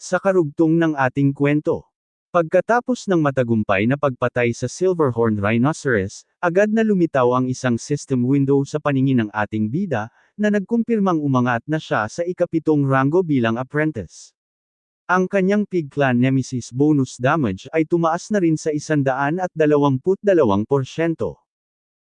Sa karugtong ng ating kwento. Pagkatapos ng matagumpay na pagpatay sa Silverhorn Rhinoceros, agad na lumitaw ang isang system window sa paningin ng ating bida, na nagkumpirmang umangat na siya sa ikapitong rango bilang apprentice. Ang kanyang Pig Clan Nemesis bonus damage ay tumaas na rin sa 122%.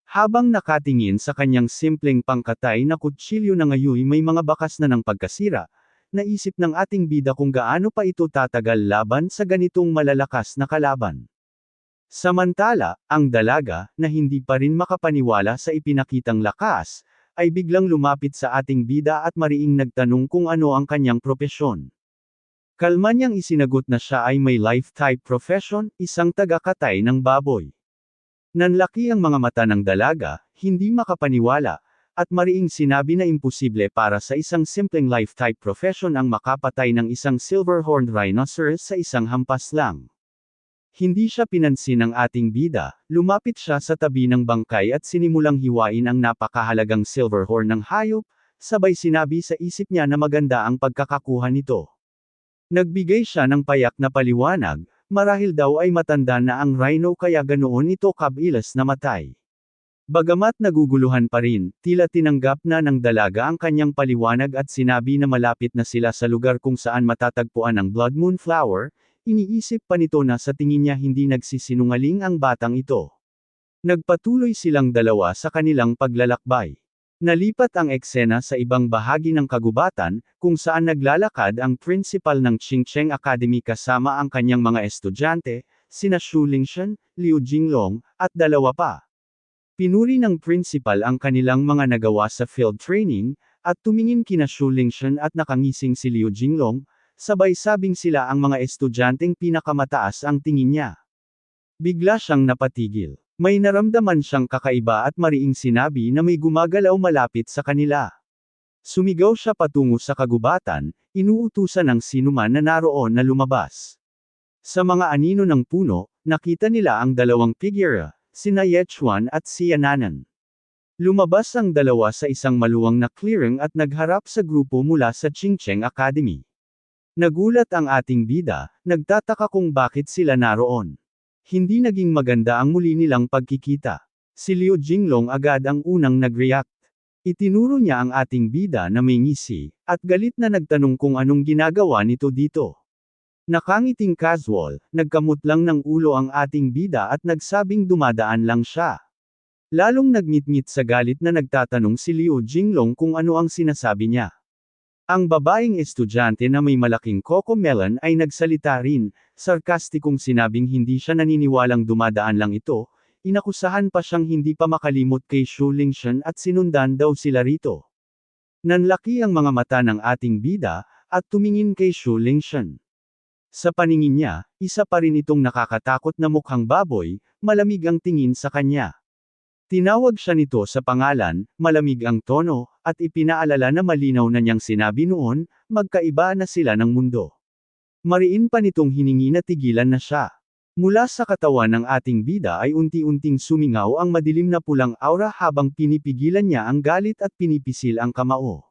Habang nakatingin sa kanyang simpleng pangkatay na kutsilyo na ngayon may mga bakas na ng pagkasira, naisip ng ating bida kung gaano pa ito tatagal laban sa ganitong malalakas na kalaban. Samantala, ang dalaga, na hindi pa rin makapaniwala sa ipinakitang lakas, ay biglang lumapit sa ating bida at mariing nagtanong kung ano ang kanyang propesyon. Kalma niyang isinagot na siya ay may life-type profession, isang taga-katay ng baboy. Nanlaki ang mga mata ng dalaga, hindi makapaniwala, at mariing sinabi na imposible para sa isang simpleng life-type profession ang makapatay ng isang silver-horned rhinoceros sa isang hampas lang. Hindi siya pinansin ng ating bida, lumapit siya sa tabi ng bangkay at sinimulang hiwain ang napakahalagang silverhorn ng hayop, sabay sinabi sa isip niya na maganda ang pagkakakuha nito. Nagbigay siya ng payak na paliwanag, marahil daw ay matanda na ang rhino kaya ganoon ito kabilas na matay. Bagamat naguguluhan pa rin, tila tinanggap na ng dalaga ang kanyang paliwanag at sinabi na malapit na sila sa lugar kung saan matatagpuan ang Blood Moon Flower, iniisip pa nito na sa tingin niya hindi nagsisinungaling ang batang ito. Nagpatuloy silang dalawa sa kanilang paglalakbay. Nalipat ang eksena sa ibang bahagi ng kagubatan, kung saan naglalakad ang principal ng Chingcheng Academy kasama ang kanyang mga estudyante, sina Xu Lingshan, Liu Jinglong, at dalawa pa. Pinuri ng principal ang kanilang mga nagawa sa field training, at tumingin kina Xu Lingshan at nakangising si Liu Jinglong, sabay sabing sila ang mga estudyanteng pinakamataas ang tingin niya. Bigla siyang napatigil. May naramdaman siyang kakaiba at mariing sinabi na may gumagalaw malapit sa kanila. Sumigaw siya patungo sa kagubatan, inuutusan ng sinuman na naroon na lumabas. Sa mga anino ng puno, nakita nila ang dalawang figure, sina Yechuan at si Yananan. Lumabas ang dalawa sa isang maluwang na clearing at nagharap sa grupo mula sa Chingcheng Academy. Nagulat ang ating bida, nagtataka kung bakit sila naroon. Hindi naging maganda ang muli nilang pagkikita. Si Liu Jinglong agad ang unang nag-react. Itinuro niya ang ating bida na may ngisi, at galit na nagtanong kung anong ginagawa nito dito. Nakangiting casual, nagkamot lang ng ulo ang ating bida at nagsabing dumadaan lang siya. Lalong nagngit-ngit sa galit na nagtatanong si Liu Jinglong kung ano ang sinasabi niya. Ang babaeng estudyante na may malaking coco melon ay nagsalita rin, sarkastikong sinabing hindi siya naniniwalang dumadaan lang ito, inakusahan pa siyang hindi pa makalimot kay Xu Lingshan at sinundan daw sila rito. Nanlaki ang mga mata ng ating bida, at tumingin kay Xu Lingshan. Sa paningin niya, isa pa rin itong nakakatakot na mukhang baboy, malamig ang tingin sa kanya. Tinawag siya nito sa pangalan, malamig ang tono, at ipinaalala na malinaw na niyang sinabi noon, magkaiba na sila ng mundo. Mariin pa nitong hiningi na tigilan na siya. Mula sa katawan ng ating bida ay unti-unting sumingaw ang madilim na pulang aura habang pinipigilan niya ang galit at pinipisil ang kamao.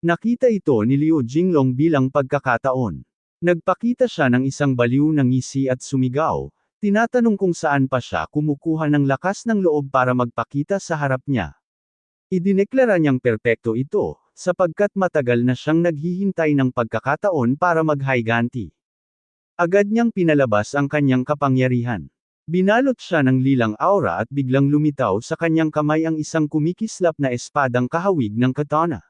Nakita ito ni Liu Jinglong bilang pagkakataon. Nagpakita siya ng isang baliw na ngisi at sumigaw, Tinatanong kung saan pa siya kumukuha ng lakas ng loob para magpakita sa harap niya. Idineklara niyang perpekto ito, sapagkat matagal na siyang naghihintay ng pagkakataon para maghayganti. Agad niyang pinalabas ang kanyang kapangyarihan. Binalot siya ng lilang aura at biglang lumitaw sa kanyang kamay ang isang kumikislap na espadang kahawig ng katana.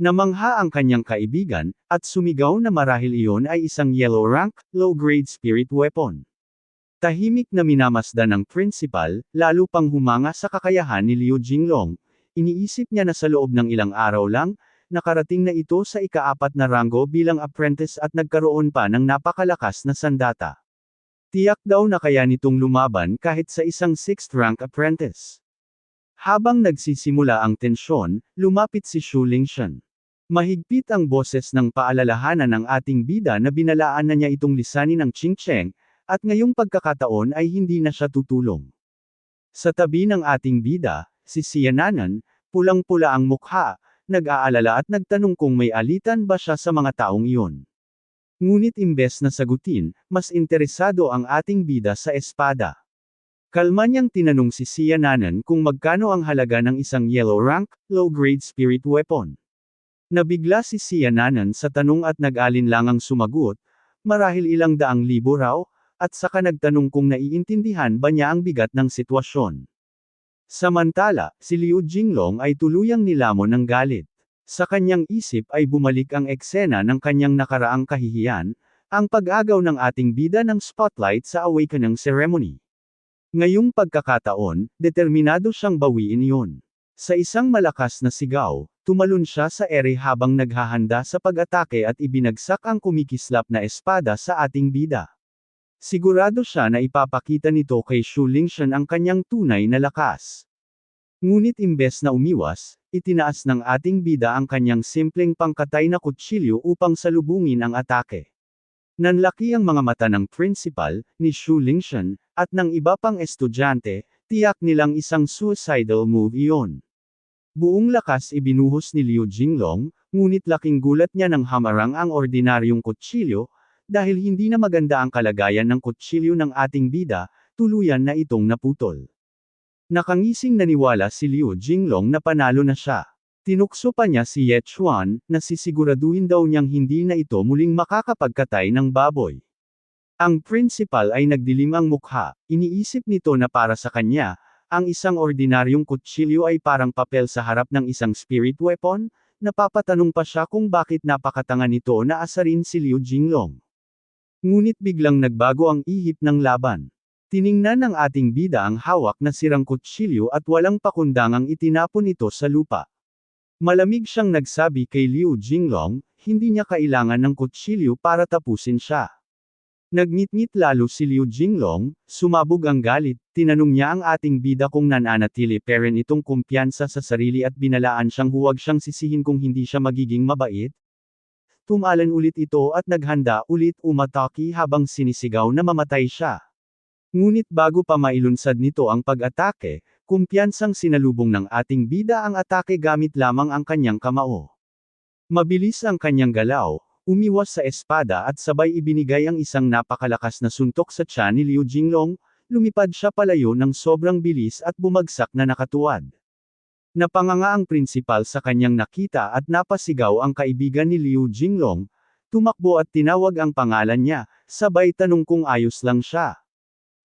Namangha ang kanyang kaibigan, at sumigaw na marahil iyon ay isang yellow rank, low-grade spirit weapon. Tahimik na minamasdan ng principal, lalo pang humanga sa kakayahan ni Liu Jinglong, iniisip niya na sa loob ng ilang araw lang, nakarating na ito sa ikaapat na ranggo bilang apprentice at nagkaroon pa ng napakalakas na sandata. Tiyak daw na kaya nitong lumaban kahit sa isang 6th rank apprentice. Habang nagsisimula ang tensyon, lumapit si Xu Lingshan. Mahigpit ang boses ng paalalahanan ng ating bida na binalaan na niya itong lisanin ng Chingcheng, at ngayong pagkakataon ay hindi na siya tutulong. Sa tabi ng ating bida, si Siananan, pulang-pula ang mukha, nag-aalala at nagtanong kung may alitan ba siya sa mga taong iyon. Ngunit imbes na sagutin, mas interesado ang ating bida sa espada. Kalma niyang tinanong si Sia Nanan kung magkano ang halaga ng isang yellow rank, low-grade spirit weapon. Nabigla si Sia Nanan sa tanong at nag-alinlangang sumagot, marahil ilang daang libo raw, at saka nagtanong kung naiintindihan ba niya ang bigat ng sitwasyon. Samantala, si Liu Jinglong ay tuluyang nilamon ng galit. Sa kanyang isip ay bumalik ang eksena ng kanyang nakaraang kahihiyan, ang pag-agaw ng ating bida ng spotlight sa awakening ceremony. Ngayong pagkakataon, determinado siyang bawiin iyon. Sa isang malakas na sigaw, tumalon siya sa ere habang naghahanda sa pag-atake at ibinagsak ang kumikislap na espada sa ating bida. Sigurado siya na ipapakita nito kay Shu Lingshan ang kanyang tunay na lakas. Ngunit imbes na umiwas, itinaas ng ating bida ang kanyang simpleng pangkatay na kutsilyo upang salubungin ang atake. Nanlaki ang mga mata ng principal, ni Shu Lingshan, at ng iba pang estudyante, tiyak nilang isang suicidal move iyon. Buong lakas ibinuhos ni Liu Jinglong, ngunit laking gulat niya nang hamarang ang ordinaryong kutsilyo, dahil hindi na maganda ang kalagayan ng kutsilyo ng ating bida, tuluyan na itong naputol. Nakangising naniwala si Liu Jinglong na panalo na siya. Tinukso pa niya si Ye Chuan, na sisiguraduhin daw niyang hindi na ito muling makakapagkatay ng baboy. Ang principal ay nagdilim ang mukha, iniisip nito na para sa kanya, ang isang ordinaryong kutsilyo ay parang papel sa harap ng isang spirit weapon, napapatanong pa siya kung bakit napakatanga nito na asarin si Liu Jinglong. Ngunit biglang nagbago ang ihip ng laban. Tiningnan ng ating bida ang hawak na sirang kutsilyo at walang pakundangang itinapon ito sa lupa. Malamig siyang nagsabi kay Liu Jinglong, hindi niya kailangan ng kutsilyo para tapusin siya. Nagngit-ngit lalo si Liu Jinglong, sumabog ang galit, tinanong niya ang ating bida kung nananatili peren itong kumpiyansa sa sarili at binalaan siyang huwag siyang sisihin kung hindi siya magiging mabait, Tumalan ulit ito at naghanda ulit umataki habang sinisigaw na mamatay siya. Ngunit bago pa mailunsad nito ang pag-atake, kumpiyansang sinalubong ng ating bida ang atake gamit lamang ang kanyang kamao. Mabilis ang kanyang galaw, umiwas sa espada at sabay ibinigay ang isang napakalakas na suntok sa tiyan ni Liu Jinglong, lumipad siya palayo ng sobrang bilis at bumagsak na nakatuwad. Napanganga ang prinsipal sa kanyang nakita at napasigaw ang kaibigan ni Liu Jinglong, tumakbo at tinawag ang pangalan niya, sabay tanong kung ayos lang siya.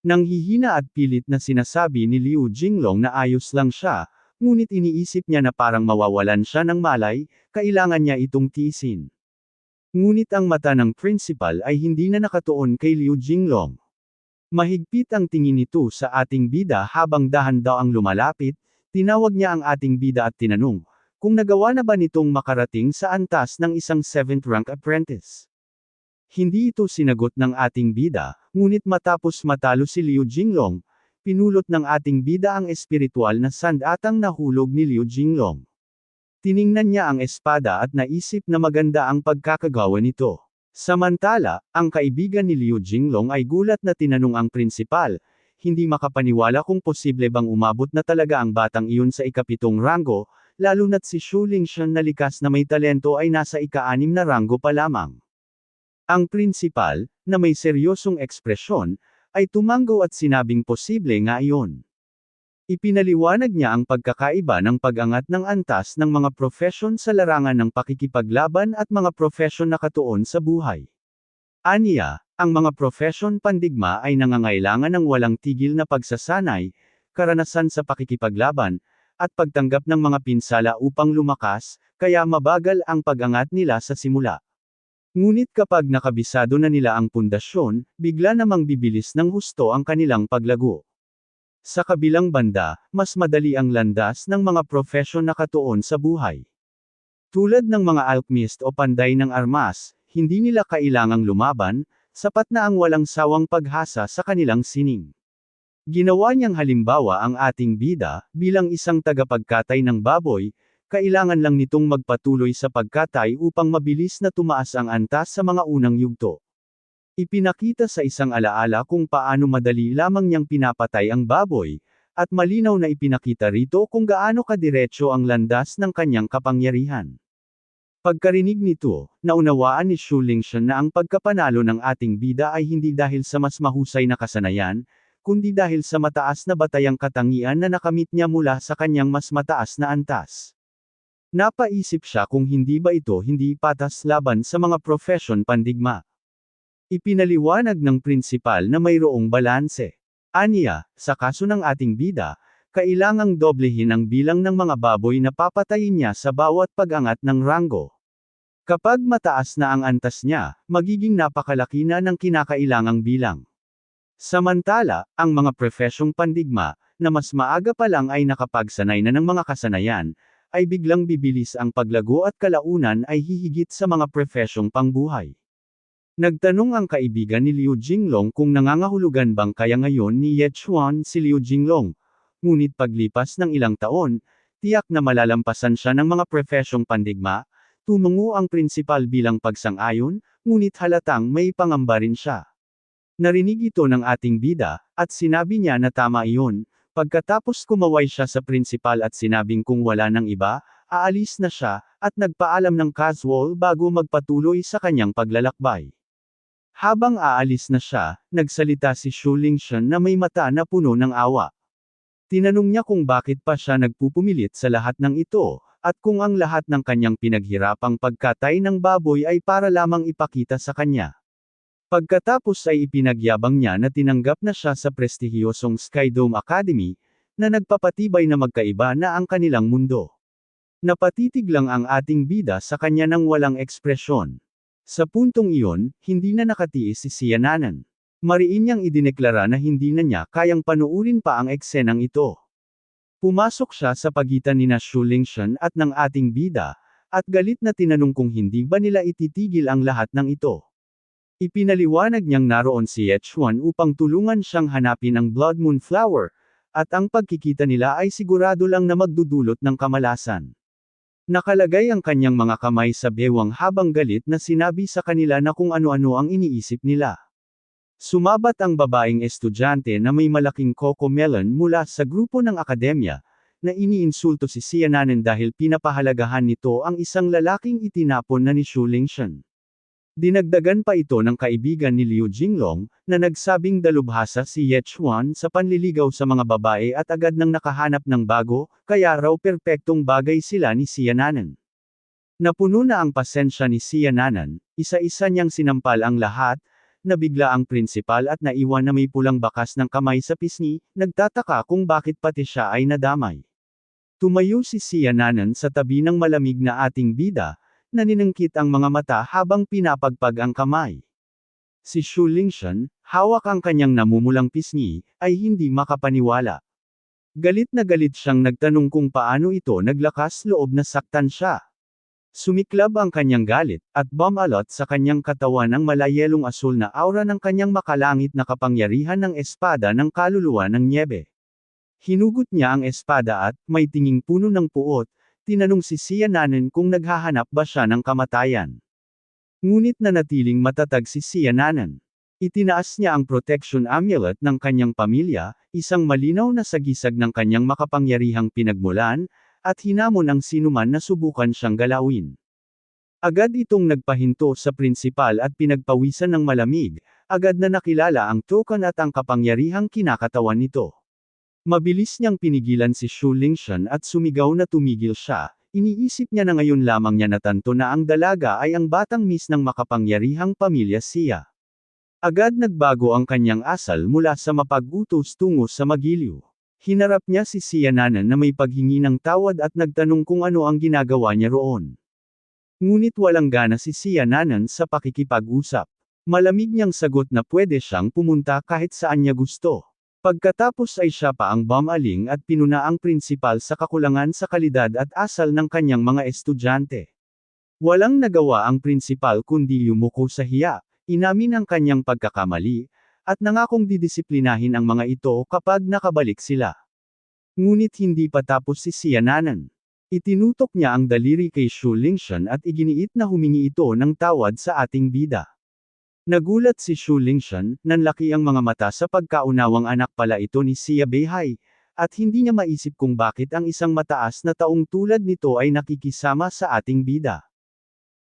Nang hihina at pilit na sinasabi ni Liu Jinglong na ayos lang siya, ngunit iniisip niya na parang mawawalan siya ng malay, kailangan niya itong tiisin. Ngunit ang mata ng principal ay hindi na nakatuon kay Liu Jinglong. Mahigpit ang tingin nito sa ating bida habang dahan daw ang lumalapit, Tinawag niya ang ating bida at tinanong, kung nagawa na ba nitong makarating sa antas ng isang 7th rank apprentice. Hindi ito sinagot ng ating bida, ngunit matapos matalo si Liu Jinglong, pinulot ng ating bida ang espiritual na sandatang nahulog ni Liu Jinglong. Tiningnan niya ang espada at naisip na maganda ang pagkakagawa nito. Samantala, ang kaibigan ni Liu Jinglong ay gulat na tinanong ang prinsipal, hindi makapaniwala kung posible bang umabot na talaga ang batang iyon sa ikapitong rango, lalo na't si Shu Lingshan na likas na may talento ay nasa ika-anim na rango pa lamang. Ang prinsipal, na may seryosong ekspresyon, ay tumango at sinabing posible nga iyon. Ipinaliwanag niya ang pagkakaiba ng pag-angat ng antas ng mga profesyon sa larangan ng pakikipaglaban at mga profesyon na katuon sa buhay. Aniya, ang mga profesyon pandigma ay nangangailangan ng walang tigil na pagsasanay, karanasan sa pakikipaglaban, at pagtanggap ng mga pinsala upang lumakas, kaya mabagal ang pag-angat nila sa simula. Ngunit kapag nakabisado na nila ang pundasyon, bigla namang bibilis ng husto ang kanilang paglago. Sa kabilang banda, mas madali ang landas ng mga profesyon na katuon sa buhay. Tulad ng mga alchemist o panday ng armas, hindi nila kailangang lumaban, Sapat na ang walang sawang paghasa sa kanilang sining. Ginawa niyang halimbawa ang ating bida, bilang isang tagapagkatay ng baboy, kailangan lang nitong magpatuloy sa pagkatay upang mabilis na tumaas ang antas sa mga unang yugto. Ipinakita sa isang alaala kung paano madali lamang niyang pinapatay ang baboy, at malinaw na ipinakita rito kung gaano kadiretso ang landas ng kanyang kapangyarihan. Pagkarinig nito, naunawaan ni Shu Lingshan na ang pagkapanalo ng ating bida ay hindi dahil sa mas mahusay na kasanayan, kundi dahil sa mataas na batayang katangian na nakamit niya mula sa kanyang mas mataas na antas. Napaisip siya kung hindi ba ito hindi patas laban sa mga profesyon pandigma. Ipinaliwanag ng prinsipal na mayroong balanse. Aniya, sa kaso ng ating bida, kailangang doblehin ang bilang ng mga baboy na papatayin niya sa bawat pag-angat ng ranggo. Kapag mataas na ang antas niya, magiging napakalaki na ng kinakailangang bilang. Samantala, ang mga profesyong pandigma, na mas maaga pa lang ay nakapagsanay na ng mga kasanayan, ay biglang bibilis ang paglago at kalaunan ay hihigit sa mga profesyong pangbuhay. Nagtanong ang kaibigan ni Liu Jinglong kung nangangahulugan bang kaya ngayon ni Ye Chuan si Liu Jinglong. Ngunit paglipas ng ilang taon, tiyak na malalampasan siya ng mga profesyong pandigma, tumungo ang prinsipal bilang pagsang-ayon, ngunit halatang may pangamba rin siya. Narinig ito ng ating bida, at sinabi niya na tama iyon, pagkatapos kumaway siya sa prinsipal at sinabing kung wala ng iba, aalis na siya, at nagpaalam ng casual bago magpatuloy sa kanyang paglalakbay. Habang aalis na siya, nagsalita si Shu Lingshan na may mata na puno ng awa. Tinanong niya kung bakit pa siya nagpupumilit sa lahat ng ito, at kung ang lahat ng kanyang pinaghirapang pagkatay ng baboy ay para lamang ipakita sa kanya. Pagkatapos ay ipinagyabang niya na tinanggap na siya sa prestihiyosong Skydome Academy, na nagpapatibay na magkaiba na ang kanilang mundo. Napatitig lang ang ating bida sa kanya ng walang ekspresyon. Sa puntong iyon, hindi na nakatiis si Siananan. Mariin niyang idineklara na hindi na niya kayang panuurin pa ang eksenang ito. Pumasok siya sa pagitan ni na Shu Lingshan at ng ating bida, at galit na tinanong kung hindi ba nila ititigil ang lahat ng ito. Ipinaliwanag niyang naroon si Yechuan upang tulungan siyang hanapin ang Blood Moon Flower, at ang pagkikita nila ay sigurado lang na magdudulot ng kamalasan. Nakalagay ang kanyang mga kamay sa bewang habang galit na sinabi sa kanila na kung ano-ano ang iniisip nila. Sumabat ang babaeng estudyante na may malaking coco melon mula sa grupo ng akademya, na iniinsulto si Siananen dahil pinapahalagahan nito ang isang lalaking itinapon na ni Shu Lingshan. Dinagdagan pa ito ng kaibigan ni Liu Jinglong, na nagsabing dalubhasa si Ye Chuan sa panliligaw sa mga babae at agad nang nakahanap ng bago, kaya raw perpektong bagay sila ni Siananan. Napuno na ang pasensya ni Siananan, isa-isa niyang sinampal ang lahat, nabigla ang prinsipal at naiwan na may pulang bakas ng kamay sa pisngi, nagtataka kung bakit pati siya ay nadamay. Tumayo si Siananan sa tabi ng malamig na ating bida, naninangkit ang mga mata habang pinapagpag ang kamay. Si Shu Lingshan, hawak ang kanyang namumulang pisngi, ay hindi makapaniwala. Galit na galit siyang nagtanong kung paano ito naglakas loob na saktan siya. Sumiklab ang kanyang galit, at bumalot sa kanyang katawan ang malayelong asul na aura ng kanyang makalangit na kapangyarihan ng espada ng kaluluwa ng niebe. Hinugot niya ang espada at, may tinging puno ng puot, Tinanong si Siananen kung naghahanap ba siya ng kamatayan. Ngunit nanatiling matatag si Siananen. Itinaas niya ang protection amulet ng kanyang pamilya, isang malinaw na sagisag ng kanyang makapangyarihang pinagmulan, at hinamon ang sinuman na subukan siyang galawin. Agad itong nagpahinto sa prinsipal at pinagpawisan ng malamig, agad na nakilala ang token at ang kapangyarihang kinakatawan nito. Mabilis niyang pinigilan si Shu Lingshan at sumigaw na tumigil siya, iniisip niya na ngayon lamang niya natanto na ang dalaga ay ang batang miss ng makapangyarihang pamilya siya. Agad nagbago ang kanyang asal mula sa mapag-utos tungo sa magiliw. Hinarap niya si Siananan na may paghingi ng tawad at nagtanong kung ano ang ginagawa niya roon. Ngunit walang gana si Siananan sa pakikipag-usap. Malamig niyang sagot na pwede siyang pumunta kahit saan niya gusto. Pagkatapos ay siya pa ang bumaling at pinuna ang prinsipal sa kakulangan sa kalidad at asal ng kanyang mga estudyante. Walang nagawa ang prinsipal kundi yumuko sa hiya, inamin ang kanyang pagkakamali, at nangakong didisiplinahin ang mga ito kapag nakabalik sila. Ngunit hindi pa tapos si Siananan. Itinutok niya ang daliri kay Shu Lingshan at iginiit na humingi ito ng tawad sa ating bida. Nagulat si Shu Lingshan, nanlaki ang mga mata sa pagkaunawang anak pala ito ni Xia Beihai, at hindi niya maisip kung bakit ang isang mataas na taong tulad nito ay nakikisama sa ating bida.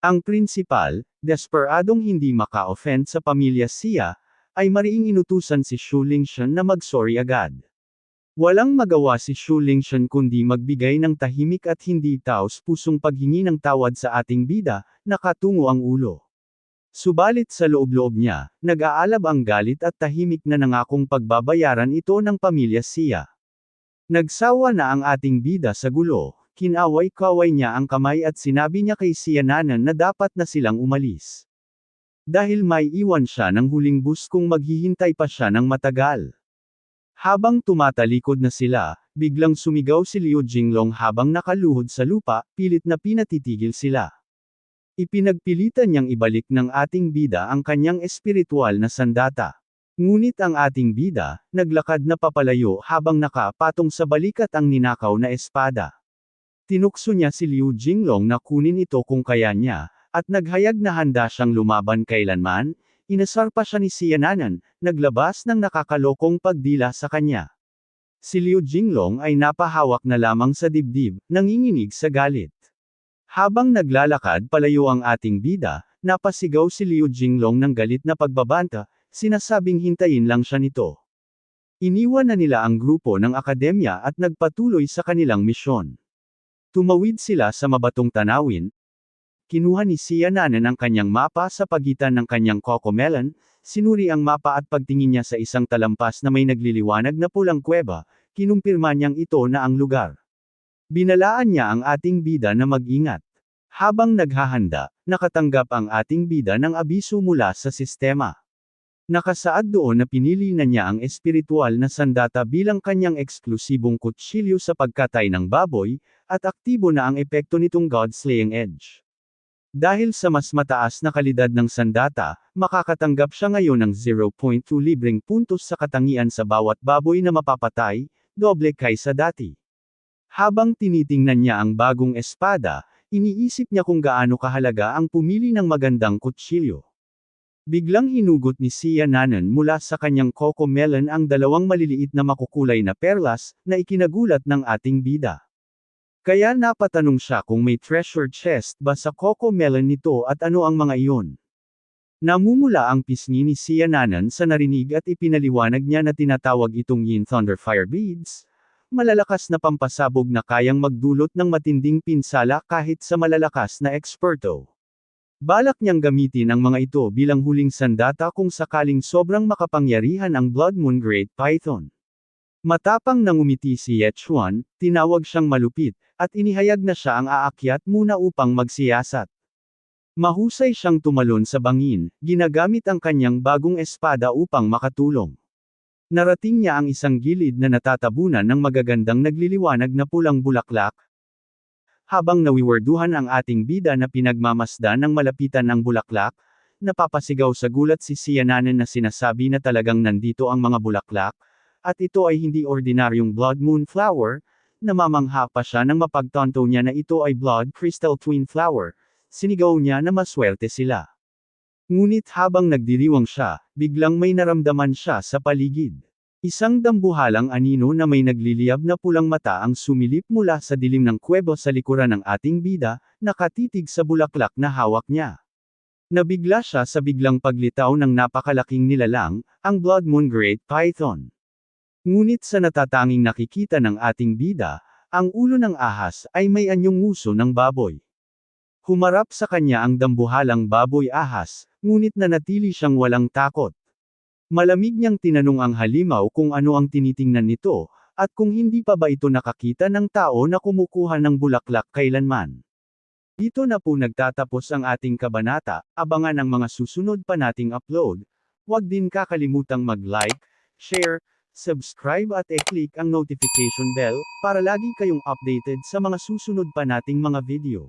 Ang prinsipal, desperadong hindi maka-offend sa pamilya siya, ay mariing inutusan si Shu Lingshan na mag-sorry agad. Walang magawa si Shu Lingshan kundi magbigay ng tahimik at hindi taos pusong paghingi ng tawad sa ating bida, nakatungo ang ulo. Subalit sa loob-loob niya, nag-aalab ang galit at tahimik na nangakong pagbabayaran ito ng pamilya siya. Nagsawa na ang ating bida sa gulo, kinaway-kaway niya ang kamay at sinabi niya kay Siananan na dapat na silang umalis. Dahil may iwan siya ng huling bus kung maghihintay pa siya ng matagal. Habang tumatalikod na sila, biglang sumigaw si Liu Jinglong habang nakaluhod sa lupa, pilit na pinatitigil sila. Ipinagpilitan niyang ibalik ng ating bida ang kanyang espiritual na sandata. Ngunit ang ating bida, naglakad na papalayo habang nakapatong sa balikat ang ninakaw na espada. Tinukso niya si Liu Jinglong na kunin ito kung kaya niya, at naghayag na handa siyang lumaban kailanman, inasar pa siya ni Siananan, naglabas ng nakakalokong pagdila sa kanya. Si Liu Jinglong ay napahawak na lamang sa dibdib, nanginginig sa galit. Habang naglalakad palayo ang ating bida, napasigaw si Liu Jinglong ng galit na pagbabanta, sinasabing hintayin lang siya nito. Iniwan na nila ang grupo ng akademya at nagpatuloy sa kanilang misyon. Tumawid sila sa mabatong tanawin. Kinuha ni Siananan ang kanyang mapa sa pagitan ng kanyang kokomelon, sinuri ang mapa at pagtingin niya sa isang talampas na may nagliliwanag na pulang kuweba, kinumpirma niyang ito na ang lugar. Binalaan niya ang ating bida na mag-ingat. Habang naghahanda, nakatanggap ang ating bida ng abiso mula sa sistema. Nakasaad doon na pinili na niya ang espiritual na sandata bilang kanyang eksklusibong kutsilyo sa pagkatay ng baboy, at aktibo na ang epekto nitong God-slaying edge. Dahil sa mas mataas na kalidad ng sandata, makakatanggap siya ngayon ng 0.2 libreng puntos sa katangian sa bawat baboy na mapapatay, doble kaysa dati. Habang tinitingnan niya ang bagong espada, iniisip niya kung gaano kahalaga ang pumili ng magandang kutsilyo. Biglang hinugot ni Sia Nanan mula sa kanyang coco melon ang dalawang maliliit na makukulay na perlas, na ikinagulat ng ating bida. Kaya napatanong siya kung may treasure chest ba sa coco melon nito at ano ang mga iyon. Namumula ang pisngi ni Sia Nanan sa narinig at ipinaliwanag niya na tinatawag itong Yin Thunder Fire Beads, malalakas na pampasabog na kayang magdulot ng matinding pinsala kahit sa malalakas na eksperto. Balak niyang gamitin ang mga ito bilang huling sandata kung sakaling sobrang makapangyarihan ang Blood Moon Great Python. Matapang nang umiti si Yechuan, tinawag siyang malupit, at inihayag na siya ang aakyat muna upang magsiyasat. Mahusay siyang tumalon sa bangin, ginagamit ang kanyang bagong espada upang makatulong. Narating niya ang isang gilid na natatabunan ng magagandang nagliliwanag na pulang bulaklak. Habang nawiwerduhan ang ating bida na pinagmamasdan ng malapitan ng bulaklak, napapasigaw sa gulat si Siananen na sinasabi na talagang nandito ang mga bulaklak, at ito ay hindi ordinaryong blood moon flower, namamangha pa siya nang mapagtanto niya na ito ay blood crystal twin flower, sinigaw niya na maswerte sila. Ngunit habang nagdiriwang siya, biglang may naramdaman siya sa paligid. Isang dambuhalang anino na may nagliliyab na pulang mata ang sumilip mula sa dilim ng kuwebo sa likuran ng ating bida, nakatitig sa bulaklak na hawak niya. Nabigla siya sa biglang paglitaw ng napakalaking nilalang, ang Blood Moon Great Python. Ngunit sa natatanging nakikita ng ating bida, ang ulo ng ahas ay may anyong nguso ng baboy. Humarap sa kanya ang dambuhalang baboy ahas, ngunit nanatili siyang walang takot. Malamig niyang tinanong ang halimaw kung ano ang tinitingnan nito, at kung hindi pa ba ito nakakita ng tao na kumukuha ng bulaklak kailanman. Dito na po nagtatapos ang ating kabanata, abangan ang mga susunod pa nating upload. Huwag din kakalimutang mag-like, share, subscribe at e-click ang notification bell, para lagi kayong updated sa mga susunod pa nating mga video.